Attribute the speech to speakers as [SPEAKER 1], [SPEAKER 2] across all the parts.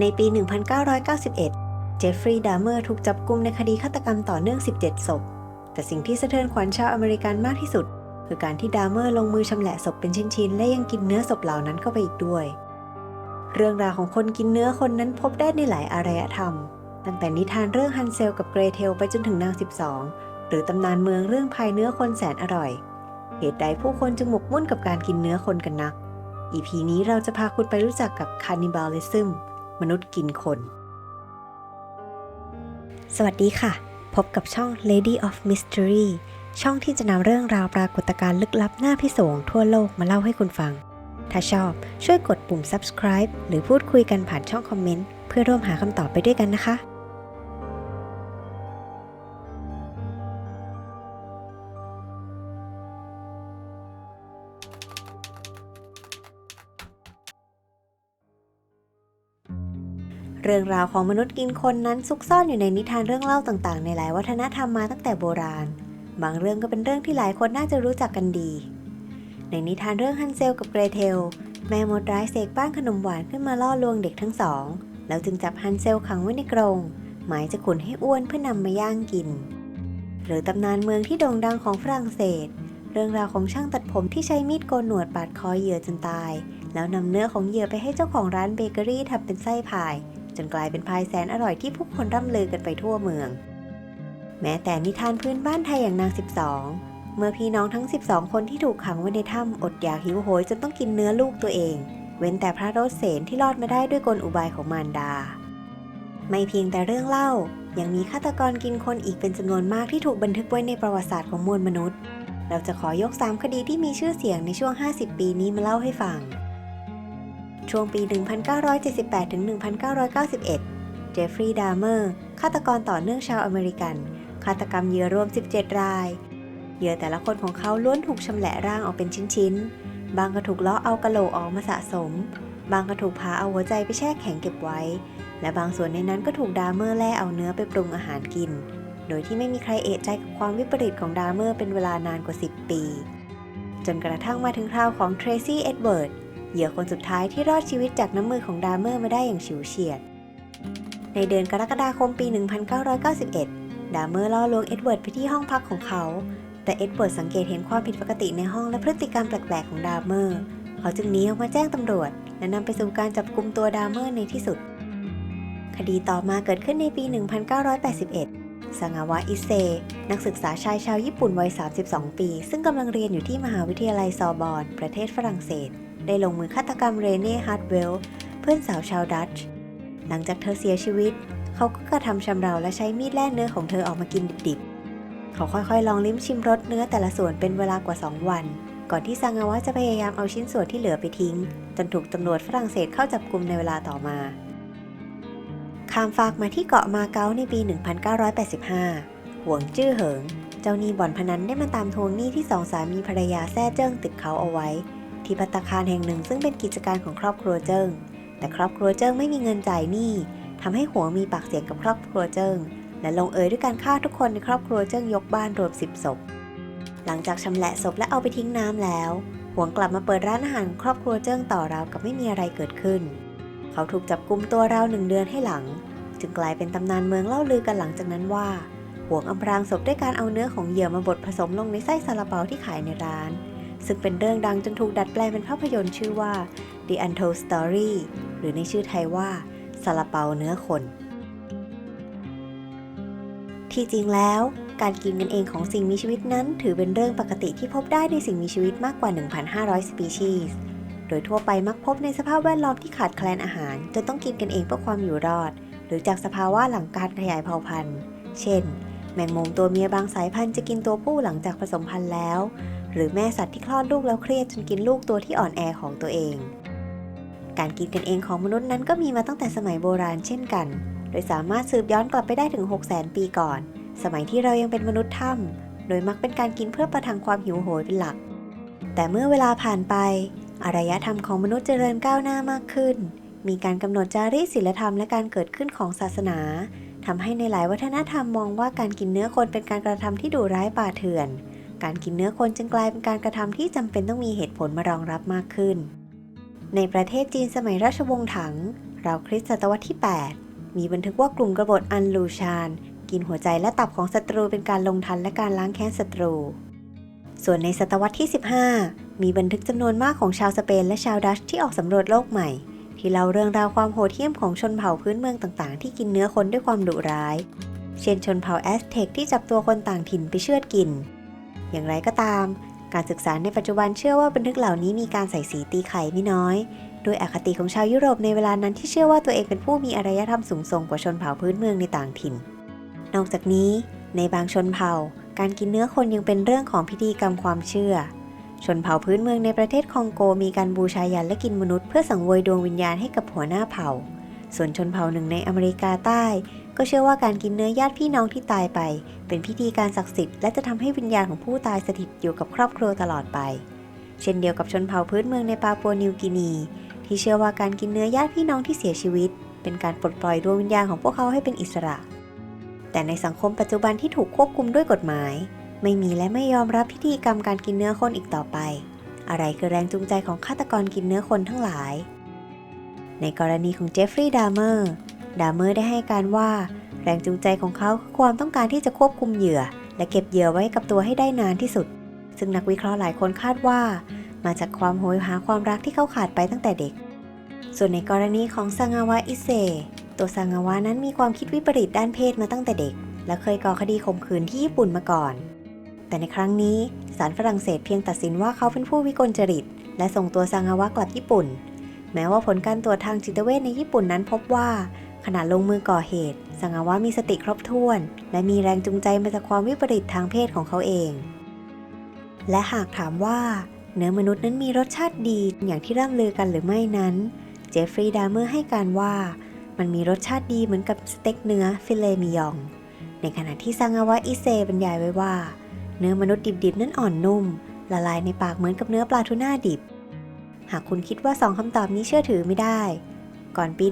[SPEAKER 1] ในปี 1991 เจฟฟรีย์ดาเมอร์ถูกจับกุมในคดีฆาตกรรมต่อเนื่อง 17 ศพ แต่สิ่งที่สะเทือนขวัญชาวอเมริกันมากที่สุด คือการที่ดาเมอร์ลงมือชำแหละศพเป็นชิ้นๆ และยังกินเนื้อศพเหล่านั้นเข้าไปอีกด้วย เรื่องราวของคนกินเนื้อคนนั้นพบได้ในหลายอารยธรรม ตั้งแต่นิทานเรื่องฮันเซลกับเกรเทลไปจนถึงนาง 12 หรือตำนานเมืองเรื่องพายเนื้อคนแสนอร่อย เหตุใดผู้คนจึงหมกมุ่นกับการกินเนื้อคนกันนักอีพีนี้เราจะพาคุณไปรู้จักกับคานิบาลิซึ มนุษย์กินคน สวัสดีค่ะ พบกับช่อง Lady of Mystery ช่องที่จะนำเรื่องราวปรากฏการณ์ลึกลับหน้าพิศวงทั่วโลกมาเล่าให้คุณฟัง ถ้าชอบช่วยกดปุ่ม subscribe หรือพูดคุยกันผ่านช่องคอมเมนต์เพื่อร่วมหาคำตอบไปด้วยกันนะคะ รื่องราวของมนุษย์กินคนนั้นซุกซ่อนอยู่ในนิทานเรื่องเล่าต่างๆ ในหลายวัฒนธรรมมาตั้งแต่โบราณ บางเรื่องก็เป็นเรื่องที่หลายคนน่าจะรู้จักกันดี ในนิทานเรื่องฮันเซลกับเกรเทล แม่มดร้ายเสกป้านขนมหวานขึ้นมาล่อลวงเด็กทั้งสอง แล้วจึงจับฮันเซลขังไว้ในกรง หมายจะขุนให้อ้วนเพื่อนำมาย่างกิน หรือตำนานเมืองที่โด่งดังของฝรั่งเศส เรื่องราวของช่างตัดผมที่ใช้มีดโกนหนวดปาดคอเหยื่อจนตายแล้วนำเนื้อของเหยื่อไปให้เจ้าของร้านเบเกอรี่ทำเป็นไส้พาย จนกลายเป็นพายแสนอร่อยที่ผู้คนร่ำลือกันไปทั่วเมือง แม้แต่นิทานพื้นบ้านไทยอย่างนาง 12 เมื่อพี่น้องทั้ง 12 คนที่ถูกขังไว้ในถ้ำอดอยากหิวโหยจนต้องกินเนื้อลูกตัวเอง เว้นแต่พระโรสเสนที่รอดมาได้ด้วยกลอุบายของมารดา ไม่เพียงแต่เรื่องเล่า ยังมีฆาตกรกินคนอีกเป็นจำนวนมากที่ถูกบันทึกไว้ในประวัติศาสตร์ของมวลมนุษย์ เราจะขอยก 3 คดีที่มีชื่อเสียงในช่วง 50 ปีนี้มาเล่าให้ฟัง ช่วงปี 1978ถึง1991 เจฟฟรีย์ ดาเมอร์ ฆาตกรต่อเนื่องชาวอเมริกัน ฆาตกรรมเหยื่อรวม 17 ราย เหยื่อแต่ละคนของเขาล้วนถูกชำแหละร่างออกเป็นชิ้น ๆ บางก็ถูกเลาะเอากระโหลกออกมาสะสม บางก็ถูกพาเอาหัวใจไปแช่แข็งเก็บไว้ และบางส่วนในนั้นก็ถูกดาเมอร์แล่เอาเนื้อไปปรุงอาหารกิน โดยที่ไม่มีใครเอะใจกับความวิปริตของดาเมอร์เป็นเวลานานกว่า 10 ปี จนกระทั่งมาถึงคราวของเทรซี่ เอ็ดเวิร์ด เหยื่อคนสุดท้ายที่รอดชีวิตจากน้ำมือของดาเมอร์มาได้อย่างฉิวเฉียด ในเดือนกรกฎาคมปี 1991 ดาเมอร์ล่อลวงเอ็ดเวิร์ดไปที่ห้องพักของเขา แต่เอ็ดเวิร์ดสังเกตเห็นความผิดปกติในห้องและพฤติกรรมแปลกๆของดาเมอร์ เขาจึงหนีออกมาแจ้งตำรวจ และนำไปสู่การจับกุมตัวดาเมอร์ในที่สุด คดีต่อมาเกิดขึ้นในปี 1981ซางาวะอิเซ นักศึกษาชายชาวญี่ปุ่นวัย 32 ปี ซึ่งกำลังเรียนอยู่ที่มหาวิทยาลัยซอบอน ประเทศฝรั่งเศส ได้ลงมือฆาตกรรมเรเน่ฮาร์ดเวลเพื่อนสาวชาวดัตช์หลังจากเธอเสียชีวิต เขาก็กระทำชำเราและใช้มีดแล่เนื้อของเธอออกมากินดิบๆ เขาค่อยๆ ลองลิ้มชิมรสเนื้อแต่ละส่วนเป็นเวลากว่า 2 วัน ก่อนที่ซางาวะจะพยายามเอาชิ้นส่วนที่เหลือไปทิ้ง จนถูกตำรวจฝรั่งเศสเข้าจับกลุมในเวลาต่อมา ข้ามฟากมาที่เกาะมาเก๊าในปี 1985 หวงจื้อเหิง เจ้าหนี้บ่อนพนันได้มาตามทวงหนี้ที่สองสามีภรรยาแซ่เจิ้งติดเขาเอาไว้ ที่พัตตาคารแห่งหนึ่งซึ่งเป็นกิจการของครอบครัวเจิ้ง แต่ครอบครัวเจิ้งไม่มีเงินจ่ายหนี้ทำให้หวงมีปากเสียงกับครอบครัวเจิ้ง และลงเอยด้วยการฆ่าทุกคนในครอบครัวเจิ้งยกบ้านรวม10ศพ หลังจากชำแหละศพและเอาไปทิ้งน้ำแล้ว หวงกลับมาเปิดร้านอาหารครอบครัวเจิ้งต่อราวกับไม่มีอะไรเกิดขึ้น เขาถูกจับกุมตัวราวหนึ่งเดือนให้หลัง จึงกลายเป็นตำนานเมืองเล่าลือกันหลังจากนั้นว่า หวงอำพรางศพด้วยการเอาเนื้อของเหยื่อมาบดผสมลงในไส้ซาลาเปาที่ขายในร้าน ซึ่งเป็นเรื่องดังจนถูกดัดแปลงเป็นภาพยนตร์ชื่อว่า The Untold Story หรือในชื่อไทยว่าซาลาเปาเนื้อคน ที่จริงแล้ว การกินกันเองของสิ่งมีชีวิตนั้น ถือเป็นเรื่องปกติที่พบได้ในสิ่งมีชีวิตมากกว่า 1,500 สปีชีส์โดยทั่วไปมักพบในสภาพแวดล้อมที่ขาดแคลนอาหารจนต้องกินกันเองเพื่อความอยู่รอด หรือจากสภาวะหลังการขยายเผ่าพันธุ์ เช่น แมงมุมตัวเมียบางสายพันธุ์จะกินตัวผู้หลังจากผสมพันธุ์แล้ว หรือแม่สัตว์ที่คลอดลูกแล้วเครียดจนกินลูกตัวที่อ่อนแอของตัวเอง การกินกันเองของมนุษย์นั้นก็มีมาตั้งแต่สมัยโบราณเช่นกัน โดยสามารถสืบย้อนกลับไปได้ถึง6 0 0 0 0 0 ปีก่อน สมัยที่เรายังเป็นมนุษย์ถ้ำโดยมักเป็นการกินเพื่อประทังความหิวโหยเป็นหลัก แต่เมื่อเวลาผ่านไป อารยธรรมของมนุษย์เจริญก้าวหน้ามากขึ้น มีการกำหนดจารีตศีลธรรมและการเกิดขึ้นของศาสนาทำให้ในหลายวัฒนธรรมมองว่าการกินเนื้อคนเป็นการกระทำที่ดุร้ายป่าเถื่อน การกินเนื้อคนจึงกลายเป็นการกระทำที่จำเป็นต้องมีเหตุผลมารองรับมากขึ้น ในประเทศจีนสมัยราชวงศ์ถัง ราวคริสตศตวรรษที่ 8 มีบันทึกว่ากลุ่มกบฏอันลูชาน กินหัวใจและตับของศัตรูเป็นการลงทันและการล้างแค้นศัตรู ส่วนในศตวรรษที่ 15 มีบันทึกจำนวนมากของชาวสเปนและชาวดัชที่ออกสำรวจโลกใหม่ ที่เล่าเรื่องราวความโหดเหี้ยมของชนเผ่าพื้นเมืองต่างๆ ที่กินเนื้อคนด้วยความดุร้ายเช่นชนเผ่าแอสเท็กที่จับตัวคนต่างถิ่นไปเชือดกิน อย่างไรก็ตาม การศึกษาในปัจจุบันเชื่อว่าบันทึกเหล่านี้มีการใส่สีตีไข่ไม่น้อย โดยอคติของชาวยุโรปในเวลานั้นที่เชื่อว่าตัวเองเป็นผู้มีอารยธรรมสูงส่งกว่าชนเผ่าพื้นเมืองในต่างถิ่น นอกจากนี้ ในบางชนเผ่า การกินเนื้อคนยังเป็นเรื่องของพิธีกรรมความเชื่อ ชนเผ่าพื้นเมืองในประเทศคองโกมีการบูชายันและกินมนุษย์เพื่อสังเวยดวงวิญญาณให้กับหัวหน้าเผ่า ส่วนชนเผ่าหนึ่งในอเมริกาใต้ ก็เชื่อว่าการกินเนื้อญาติพี่น้องที่ตายไป เป็นพิธีการศักดิ์สิทธิ์และจะทำให้วิญญาณของผู้ตายสถิตอยู่กับครอบครัวตลอดไป เช่นเดียวกับชนเผ่าพื้นเมืองในปาปัวนิวกินี ที่เชื่อว่าการกินเนื้อญาติพี่น้องที่เสียชีวิต เป็นการปลดปล่อยดวงวิญญาณของพวกเขาให้เป็นอิสระ แต่ในสังคมปัจจุบันที่ถูกควบคุมด้วยกฎหมาย ไม่มีและไม่ยอมรับพิธีกรรมการกินเนื้อคนอีกต่อไป อะไรคือแรงจูงใจของฆาตกรกินเนื้อคนทั้งหลาย ในกรณีของเจฟฟรีย์ดาร์เมอร์ ดาเมอร์ได้ให้การว่า แรงจูงใจของเขาคือความต้องการที่จะควบคุมเหยื่อ และเก็บเหยื่อไว้กับตัวให้ได้นานที่สุด ซึ่งนักวิเคราะห์หลายคนคาดว่า มาจากความโหยหาความรักที่เขาขาดไปตั้งแต่เด็ก ส่วนในกรณีของซางาวะอิเซตัวซางาวะนั้นมีความคิดวิปริตด้านเพศมาตั้งแต่เด็ก และเคยก่อคดีข่มขืนที่ญี่ปุ่นมาก่อน แต่ในครั้งนี้ศาลฝรั่งเศสเพียงตัดสินว่าเขาเป็นผู้วิกลจริต และส่งตัวซางาวะกลับญี่ปุ่น แม้ว่าผลการตรวจทางจิตเวชในญี่ปุ่นนั้นพบว่า ขณะลงมือก่อเหตุซางาวะมีสติครบถ้วน และมีแรงจูงใจมาจากความวิปริตทางเพศของเขาเอง และหากถามว่า เนื้อมนุษย์นั้นมีรสชาติดีอย่างที่ร่ำลือกันหรือไม่นั้น เจฟฟรีย์ดาเมอร์ให้การว่า มันมีรสชาติดีเหมือนกับสเต็กเนื้อฟิเลมิยอง ในขณะที่ซางาวะอิเซบรรยายไว้ว่า เนื้อมนุษย์ดิบๆนั้นอ่อนนุ่ม ละลายในปากเหมือนกับเนื้อปลาทูน่าดิบ หากคุณคิดว่าสองคำตอบนี้เชื่อถือไม่ได้ ก่อนปี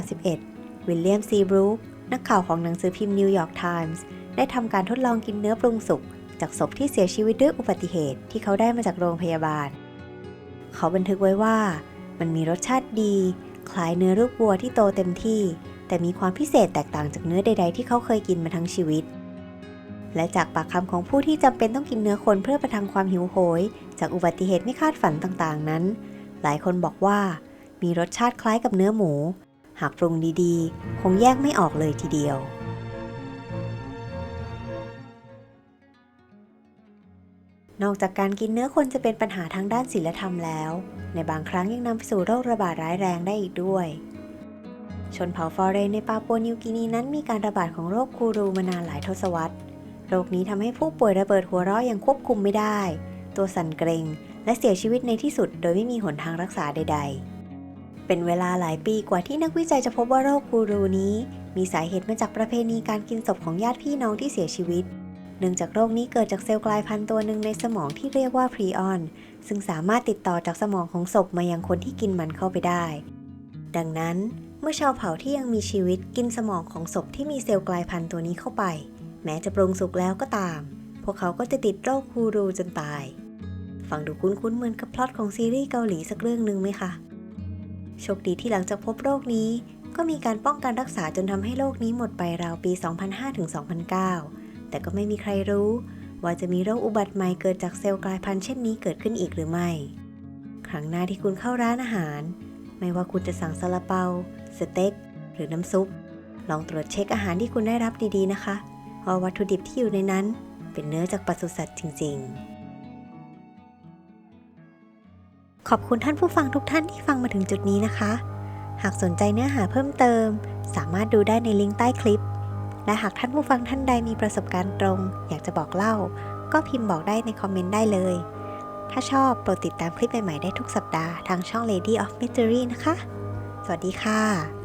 [SPEAKER 1] 1931 วิลเลียมซีบรูคนักข่าวของหนังสือพิมพ์นิวยอร์กไทมส์ได้ทำการทดลองกินเนื้อปรุงสุก จากศพที่เสียชีวิตด้วยอุบัติเหตุที่เขาได้มาจากโรงพยาบาล เขาบันทึกไว้ว่า มันมีรสชาติดี คล้ายเนื้อลูกวัวที่โตเต็มที่ แต่มีความพิเศษแตกต่างจากเนื้อใด ๆ ที่เขาเคยกินมาทั้งชีวิต และจากปากคำของผู้ที่จำเป็นต้องกินเนื้อคนเพื่อประทังความหิวโหย จากอุบัติเหตุไม่คาดฝันต่างๆนั้น หลายคนบอกว่า มีรสชาติคล้ายกับเนื้อหมู หากปรุงดีๆ คงแยกไม่ออกเลยทีเดียว นอกจากการกินเนื้อคนจะเป็นปัญหาทางด้านศีลธรรมแล้ว ในบางครั้งยังนำไปสู่โรคระบาดร้ายแรงได้อีกด้วย ชนเผ่าฟอเรนในปาปัวนิวกินีนั้นมีการระบาดของโรคกูรูมานานหลายทศวรรษ โรคนี้ทำให้ผู้ป่วยระเบิดหัวเราะอย่างควบคุมไม่ได้ ตัวสั่นเกรงและเสียชีวิตในที่สุดโดยไม่มีหนทางรักษาใด ๆ เป็นเวลาหลายปีกว่าที่นักวิจัยจะพบว่าโรคกูรูนี้ มีสาเหตุมาจากประเพณีการกินศพของญาติพี่น้องที่เสียชีวิต เนื่องจากโรคนี้เกิดจากเซลล์กลายพันธุ์ตัวหนึ่งในสมองที่เรียกว่าพรีออน ซึ่งสามารถติดต่อจากสมองของศพมายังคนที่กินมันเข้าไปได้ ดังนั้นเมื่อชาวเผ่าที่ยังมีชีวิตกินสมองของศพที่มีเซลล์กลายพันธุ์ตัวนี้เข้าไป แม้จะปรุงสุกแล้วก็ตาม พวกเขาก็จะติดโรคคูรูจนตาย ฟังดูคุ้นๆเหมือนกับพล็อตของซีรีส์เกาหลีสักเรื่องหนึ่งไหมคะ โชคดีที่หลังจากพบโรคนี้ ก็มีการป้องกันรักษาจนทำให้โรคนี้หมดไปราวปี 2005-2009 แต่ก็ไม่มีใครรู้ ว่าจะมีโรคอุบัติใหม่เกิดจากเซลล์กลายพันธุ์เช่นนี้เกิดขึ้นอีกหรือไม่ ครั้งหน้าที่คุณเข้าร้านอาหาร ไม่ว่าคุณจะสั่งซาลาเปา สเต็ก หรือน้ำซุป ลองตรวจเช็คอาหารที่คุณได้รับดีๆนะคะว่าวัตถุดิบที่อยู่ในนั้น เป็นเนื้อจากปศุสัตว์จริง ๆ ขอบคุณท่านผู้ฟังทุกท่านที่ฟังมาถึงจุดนี้นะคะ หากสนใจเนื้อหาเพิ่มเติม สามารถดูได้ในลิงก์ใต้คลิป และหากท่านผู้ฟังท่านใดมีประสบการณ์ตรง อยากจะบอกเล่า ก็พิมพ์บอกได้ในคอมเมนต์ได้เลย ถ้าชอบโปรดติดตามคลิปใหม่ๆได้ทุกสัปดาห์ทางช่อง Lady of Mystery นะคะ สวัสดีค่ะ